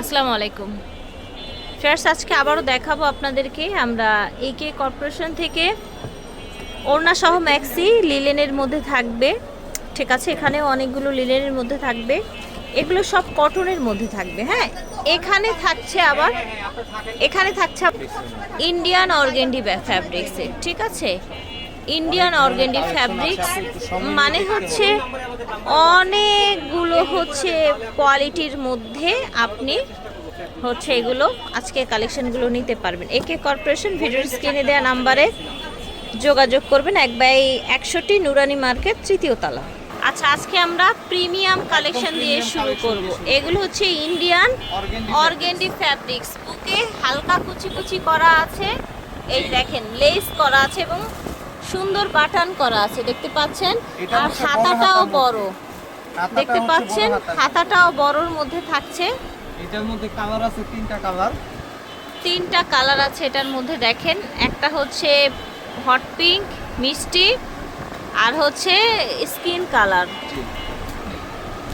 আসসালামু আলাইকুম। ফেয়ার্স আজকে আবারও দেখাবো আপনাদেরকে আমরা একে কর্পোরেশন থেকে ওড়না সহ ম্যাক্সি লিলেনের মধ্যে থাকবে। ঠিক আছে, এখানেও অনেকগুলো লিলেনের মধ্যে থাকবে। এগুলো সব কটনের মধ্যে থাকবে হ্যাঁ? এখানে থাকছে আবার, এখানে থাকছে ইন্ডিয়ান অর্গেন্ডি ফ্যাব্রিক্সের ঠিক আছে? ইন্ডিয়ান অর্গেন্ডি ফ্যাব্রিক্স মানে হচ্ছে অনেকগুলো হচ্ছে কোয়ালিটির মধ্যে আপনি হচ্ছে এগুলো আজকে কালেকশনগুলো নিতে পারবেন। একে কর্পোরেশন ভিডিওর স্ক্রিনে দেওয়া নাম্বারে যোগাযোগ করবেন এক বাই একশোটি নুরানি মার্কেট তৃতীয় তলা। আচ্ছা আজকে আমরা প্রিমিয়াম কালেকশন দিয়ে শুরু করব। এগুলো হচ্ছে ইন্ডিয়ান অর্গেন্ডি ফ্যাব্রিক্স বুকে হালকা কুচি কুচি করা আছে। এই দেখেন লেস করা আছে এবং সুন্দর পাঠান করা আছে দেখতে পাচ্ছেন? আর খাতাটাও বড় হাতাটাও বড়। দেখতে পাচ্ছেন? খাতাটাও হাতাটাও বড়র মধ্যে থাকছে। এটার মধ্যে কালার আছে তিনটা কালার। তিনটা কালার আছে এটার মধ্যে দেখেন। একটা হচ্ছে হট পিঙ্ক মিষ্টি আর হচ্ছে স্কিন কালার।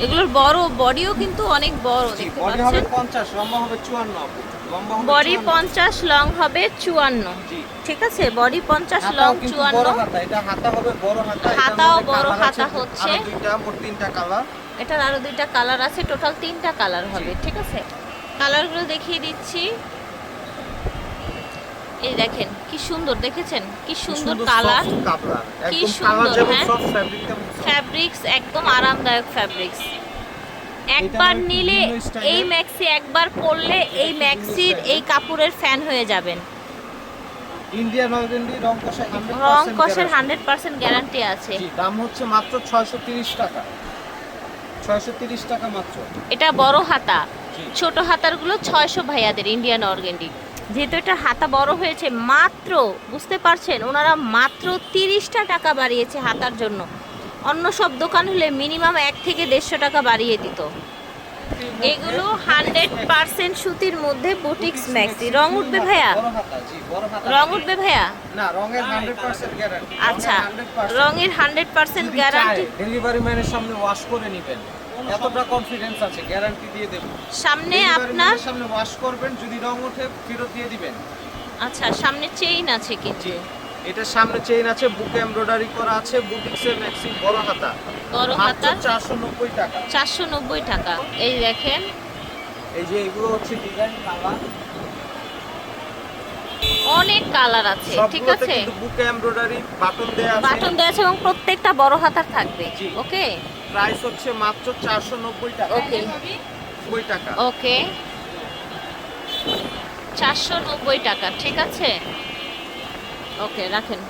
এগুলোর বড় বডিও কিন্তু অনেক বড় দেখতে পাচ্ছেন? পঞ্চাশ লম্বা হবে চুয়ান্ন আপু। লম্বা হবে বডি 54 পঞ্চাশ লং হবে চুয়ান্ন। ঠিক আছে? বডি পঞ্চাশ লং চুয়ান্ন। হাতাও বড় হাতা হচ্ছে। আরও দুইটা মোট তিনটা কালার এটার আরও দুইটা কালার আছে টোটাল তিনটা কালার হবে ঠিক আছে? কালারগুলো দেখিয়ে দিচ্ছি। এই দেখেন কি সুন্দর দেখেছেন? কি সুন্দর কালার কি সুন্দর, হ্যাঁ? ফ্যাব্রিক্স একদম আরামদায়ক ফ্যাব্রিক্স একবার এটা নিলে এই ম্যাক্সি একবার পরলে এই ম্যাক্সির এই কাপড়ের ফ্যান হয়ে যাবেন। ইন্ডিয়ান রং কষা 100% রং কষের হান্ড্রেড পার্সেন্ট গ্যারান্টি আছে। দাম হচ্ছে মাত্র 630 টাকা। 630 টাকা মাত্র। এটা বড় হাতা। ছোট হাতারগুলো ছয়শো ভাইয়াদের ইন্ডিয়ান অর্গেন্ডি যেহেতু এটা হাতা বড় হয়েছে মাত্র বুঝতে পারছেন? ওনারা মাত্র তিরিশটা টাকা বাড়িয়েছে হাতার জন্য। অন্য সব দোকান হলে মিনিমাম এক থেকে দেড়শো টাকা বাড়িয়ে দিত। এগুলো হান্ড্রেড পার্সেন্ট সুতির মধ্যে বুটিক্স ম্যাক্সি। রং উঠবে ভাইয়া? রং উঠবে ভাইয়া? না রঙের 100% আচ্ছা রঙের হান্ড্রেড পার্সেন্ট গ্যারান্টি ডেলিভারি ম্যানের সামনে ওয়াশ করে নেবেন। এতটা কনফিডেন্স আছে গ্যারান্টি দিয়ে দেব। সামনে আপনার সামনে ওয়াশ করবেন যদি রং ওঠে ফেরত দিয়ে দিবেন। আচ্ছা সামনে চেইন আছে কিন্তু। এটা সামনে চেইন আছে বুকে এমব্রয়ডারি করা আছে বুটিক্সের ম্যাক্সি বড় হাতা। বড় হাতা। 490 টাকা। চারশো নব্বই টাকা। এই দেখেন। এই যে এগুলো হচ্ছে ডিজাইন কালার অনেক কালার আছে ঠিক আছে? কিন্তু বুকে এমব্রয়ডারি বাটন দেয়া আছে। বাটন দেওয়া আছে এবং প্রত্যেকটা বড় হাতার থাকবে জি। ওকে? প্রাইস হচ্ছে মাত্র 490 টাকা। ওকে। 90 টাকা। ওকে। চারশো নব্বই টাকা ঠিক আছে? ওকে রাখেন।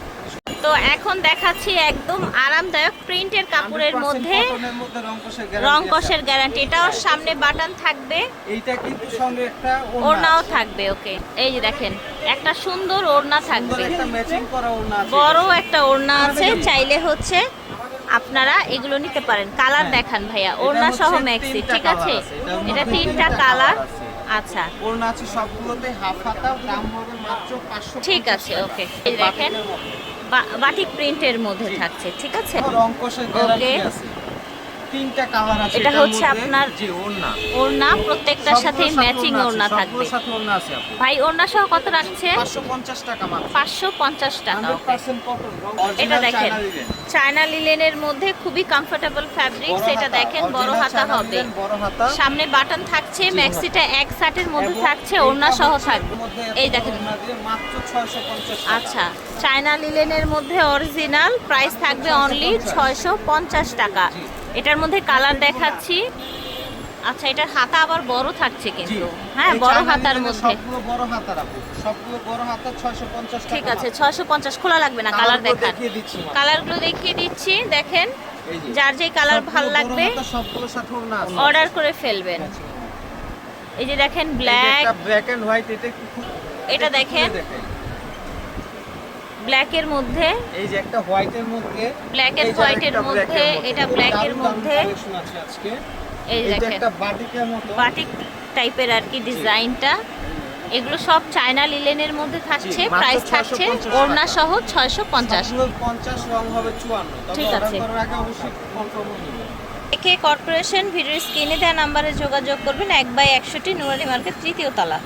তো এখন দেখাচ্ছি একদম আরামদায়ক প্রিন্টের কাপড়ের মধ্যে রং কষের গ্যারান্টি এটাও সামনে বাটন থাকবে। এইটা কিন্তু সঙ্গে একটা ওড়নাও থাকবে ওকে। এই যে দেখেন একটা সুন্দর ওড়না থাকবে। বড় একটা ওড়না আছে চাইলে হচ্ছে আপনারা এগুলো নিতে পারেন। কালার হ্যাঁ। দেখান ভাইয়া। ওড়না সহ ম্যাক্সি ঠিক আছে? এটা তিনটা কালার। আচ্ছা ওড়না আছে সবগুলোতে হাফ হাতা দাম হবে মাত্র 500 ঠিক আছে, ওকে। দেখেন। বাটিক প্রিন্টের মধ্যে থাকছে ঠিক আছে রং কষের গ্যারান্টি। আছে তিনটা কালার আছে এটা হচ্ছে আপনার জি ওড়না। ওড়না প্রত্যেকটার সাথে ম্যাচিং ওড়না থাকবে। সাথে ওড়না আছে ভাই ওড়না সহ কত রাখছে? 550 টাকা মাত্র। পাঁচশো পঞ্চাশ টাকা ওকে 100% কটন এটা দেখেন চায়না লিলেনের মধ্যে খুবই কমফোর্টেবল ফ্যাব্রিক্স এটা দেখেন বড় হাতা হবে। বড় হাতা। সামনে বাটন থাকছে ম্যাক্সিটা এক শার্টের মধ্যে থাকছে ওড়না সহ থাকবে। এই দেখেন। মাত্র 650 আচ্ছা চায়না লিলেনের মধ্যে অরিজিনাল প্রাইস থাকবে অনলি ছয়শো পঞ্চাশ টাকা। জি। এটার মধ্যে কালার দেখাচ্ছি। আচ্ছা এটার হাতা আবার বড় থাকছে। কিন্তু। হ্যাঁ বড় হাতার মধ্যে সবগুলো বড় হাতার আপু। সবগুলো বড় হাতা 650 টাকা ঠিক আছে মাত্র। ছয়শো পঞ্চাশ খোলা লাগবে না কালার দেখান কালারগুলো দেখিয়ে দিচ্ছি দেখেন যার যে কালার সবগুলো ভালো লাগবে হাতা, সবগুলোর সাথে আছে। অর্ডার করে ফেলবেন। এই যে দেখেন ব্ল্যাক ব্ল্যাক এন্ড হোয়াইট এটা এটা দেখেন। ব্ল্যাকের মধ্যে। এই যে একটা হোয়াইটের মধ্যে এর আরেকটা black মধ্যে, এটা দারুণ মধ্যে। আজকে। এই দেখেন। একটা বাটিকের মতো। বাটিক টাইপের আর কি ডিজাইনটা এগুলো সব চায়না লিলেনের মধ্যে থাকছে। প্রাইস থাকছে। ওড়না সহ ছয়শো পঞ্চাশ। সবগুলো 50 রং হবে 54 ঠিক আছে। একে কর্পোরেশন ভিডিও স্ক্রিনে দেওয়া নাম্বারে যোগাযোগ করবেন। এক বাই একশোটি নুরালি মার্কেট তৃতীয় তলা।